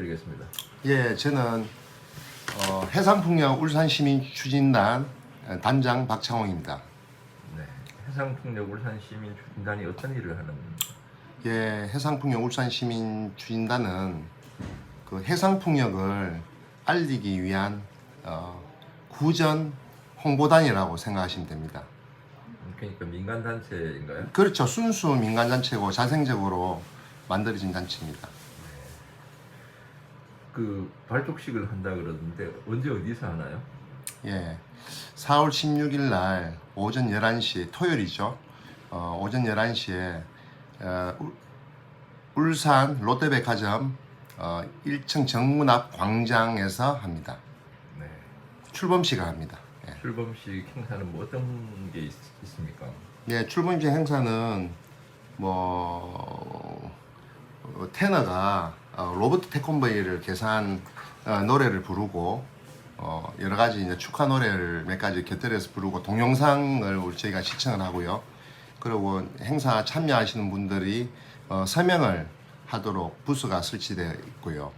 부탁드리겠습니다. 예, 저는 어, 해상풍력 울산시민 추진단 단장 박창홍입니다. 네. 해상풍력 울산 시민 추진단이 어떤 일을 하는 예, 해상풍력 울산시민 추진단은 그 해상풍력을 알리기 위한 어, 구전 홍보단이라고 생각하시면 됩니다. 그러니까 민간 단체인가요? 그렇죠. 순수 민간단체고 자생적으로 만들어진 단체입니다. 그 발족식을 한다 그러던데 언제 어디서 하나요? 예. 4월 16일 날 오전 11시 토요일이죠. 어, 오전 11시에 어, 울- 울산 롯데백화점 어, 1층 정문 앞 광장에서 합니다. 네. 출범식을 합니다. 예. 출범식 행사는 뭐 어떤 게 있, 있습니까? 예, 출범식 행사는 뭐 어, 테너가 어, 로버트 태권브이를 계산 어, 노래를 부르고 어, 여러 가지 이제 축하 노래를 몇 가지 곁들여서 부르고 동영상을 저희가 시청을 하고요. 그리고 행사 참여하시는 분들이 어, 서명을 하도록 부스가 설치되어 있고요.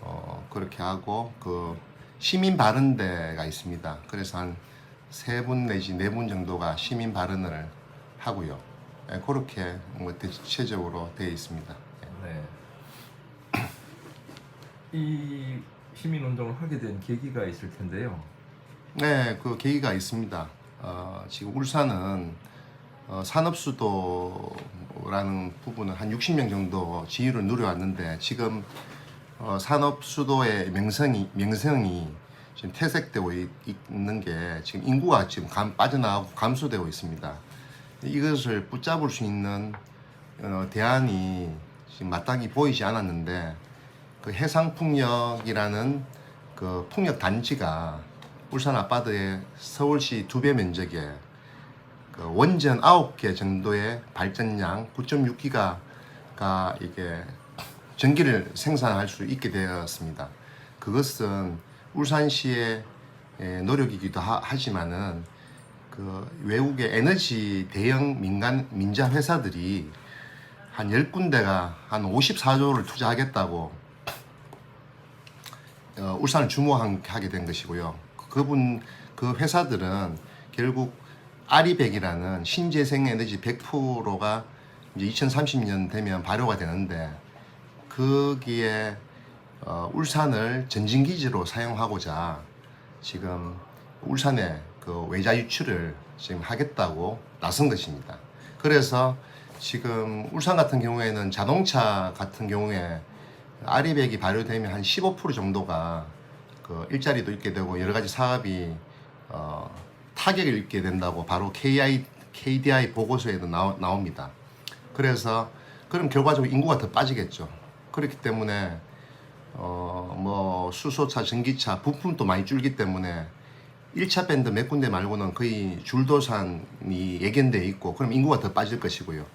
어, 그렇게 하고 그 시민 발언대가 있습니다. 그래서 한 세 분 내지 네 분 정도가 시민 발언을 하고요. 예, 그렇게 뭐 대체적으로 되어 있습니다. 예. 네. 이 시민 운동을 하게 된 계기가 있을 텐데요. 네, 그 계기가 있습니다. 어, 지금 울산은 어, 산업수도라는 부분은 한 60명 정도 지위를 누려왔는데 지금 어, 산업수도의 명성이 명성이 지금 퇴색되고 있, 있는 게 지금 인구가 지금 감, 빠져나가고 감소되고 있습니다. 이것을 붙잡을 수 있는 어, 대안이 지금 마땅히 보이지 않았는데 그 해상풍력이라는 그 풍력 단지가 울산 아파트의 서울시 두 배 면적에 그 원전 9개 정도의 발전량 9.6기가가 이게 전기를 생산할 수 있게 되었습니다. 그것은 울산시의 에, 노력이기도 하, 하지만은 그 외국의 에너지 대형 민간 민자 회사들이 한 10군데가 한 54조를 투자하겠다고 어, 울산을 주목하게 된 것이고요. 그분 그 회사들은 결국 아리백이라는 신재생 에너지 100%가 이제 2030년 되면 발효가 되는데 거기에 어, 울산을 전진기지로 사용하고자 지금 울산에 그 외자 유출을 지금 하겠다고 나선 것입니다. 그래서 지금 울산 같은 경우에는 자동차 같은 경우에 아리백이 발효되면 한 15% 정도가 그 일자리도 있게 되고 여러 가지 사업이 어, 타격을 입게 된다고 바로 KI, KDI 보고서에도 나오, 나옵니다. 그래서 그럼 결과적으로 인구가 더 빠지겠죠. 그렇기 때문에 어, 뭐 수소차, 전기차 부품도 많이 줄기 때문에 1차 밴드 몇 군데 말고는 거의 줄도산이 예견돼 있고 그럼 인구가 더 빠질 것이고요.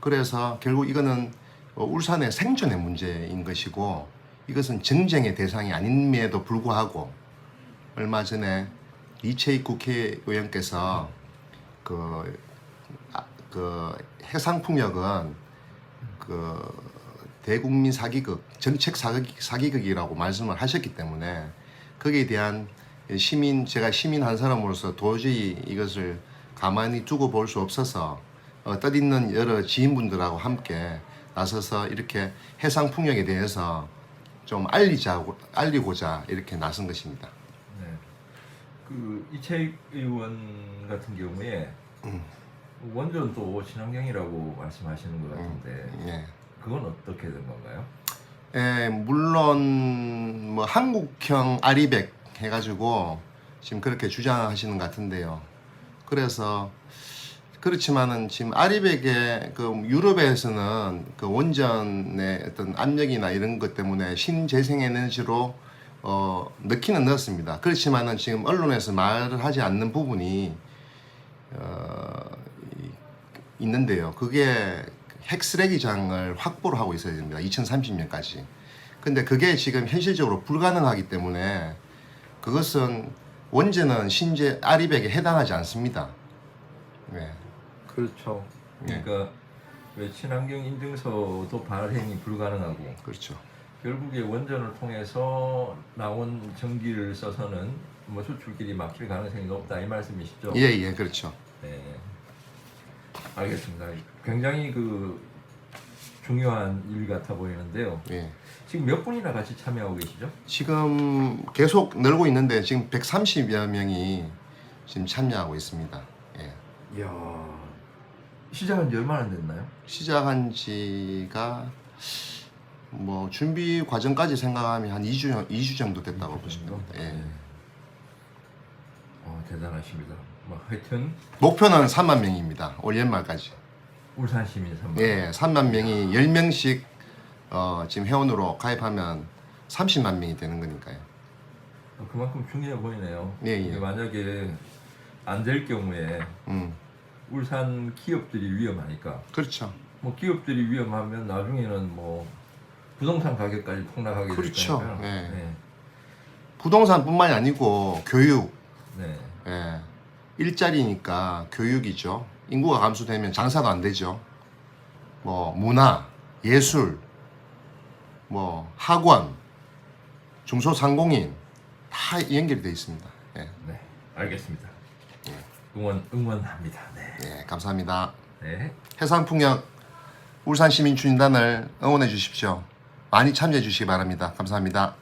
그래서 결국 이거는 어, 울산의 생존의 문제인 것이고 이것은 정쟁의 대상이 아님에도 불구하고 얼마 전에 이채익 국회의원께서 그, 아, 그 해상풍력은 그 대국민 사기극, 정책 사기, 사기극 이라고 말씀을 하셨기 때문에 거기에 대한 시민, 제가 시민 한 사람으로서 도저히 이것을 가만히 두고 볼 수 없어서 어, 뜻있는 여러 지인분들하고 함께 나서서 이렇게 해상 풍력에 대해서 좀 알리자고, 알리고자 이렇게 나선 것입니다. 네. 그 이채익 의원 같은 경우에 원전도 친환경이라고 말씀하시는 것 같은데 예. 그건 어떻게 된 건가요? 예, 물론 뭐 한국형 아리백 해가지고 지금 그렇게 주장하시는 것 같은데요. 그래서 그렇지만은 지금 아리백의 그 유럽에서는 그 원전의 어떤 압력이나 이런 것 때문에 신재생 에너지로 어 넣기는 넣었습니다. 그렇지만은 지금 언론에서 말을 하지 않는 부분이 어 이- 있는데요. 그게 핵 쓰레기장을 확보를 하고 있어야 됩니다. 2030년까지. 근데 그게 지금 현실적으로 불가능하기 때문에 그것은 원전은 신재 아리백에 해당하지 않습니다. 네. 그렇죠. 네. 그러니까 왜 친환경 인증서도 발행이 불가능하고 그렇죠. 결국에 원전을 통해서 나온 전기를 써서는 뭐 수출길이 막힐 가능성이 높다 이 말씀이시죠? 예, 예, 그렇죠. 네. 알겠습니다. 굉장히 그 중요한 일 같아 보이는데요. 예. 지금 몇 분이나 같이 참여하고 계시죠? 지금 계속 늘고 있는데 지금 130여 명이 지금 참여하고 있습니다. 예. 이야. 시작한 지 얼마나 됐나요? 시작한 지가 뭐 준비 과정까지 생각하면 한 2주 2주 정도 됐다고 보시면 됩니다. 예. 네. 어, 대단하십니다. 뭐 하여튼 목표는 3만 명입니다. 올 연말까지. 울산 시민 선발. 예, 3만 명이 10명씩 어, 지금 회원으로 가입하면 30만 명이 되는 거니까요. 어, 그만큼 중요해 보이네요. 예, 예. 이게 만약에 안 될 경우에 음, 울산 기업들이 위험하니까 그렇죠. 뭐 기업들이 위험하면 나중에는 뭐 부동산 가격까지 폭락하게 그렇죠. 예. 네. 부동산뿐만이 아니고 교육, 네. 예, 일자리니까 교육이죠. 인구가 감소되면 장사도 안 되죠. 뭐 문화, 예술, 뭐 학원, 중소상공인 다 연결이 돼 있습니다. 예, 네. 알겠습니다. 응원 응원합니다. 네. 예, 감사합니다. 네. 해상풍력 울산시민주인단을 응원해 주십시오. 많이 참여해 주시기 바랍니다. 감사합니다.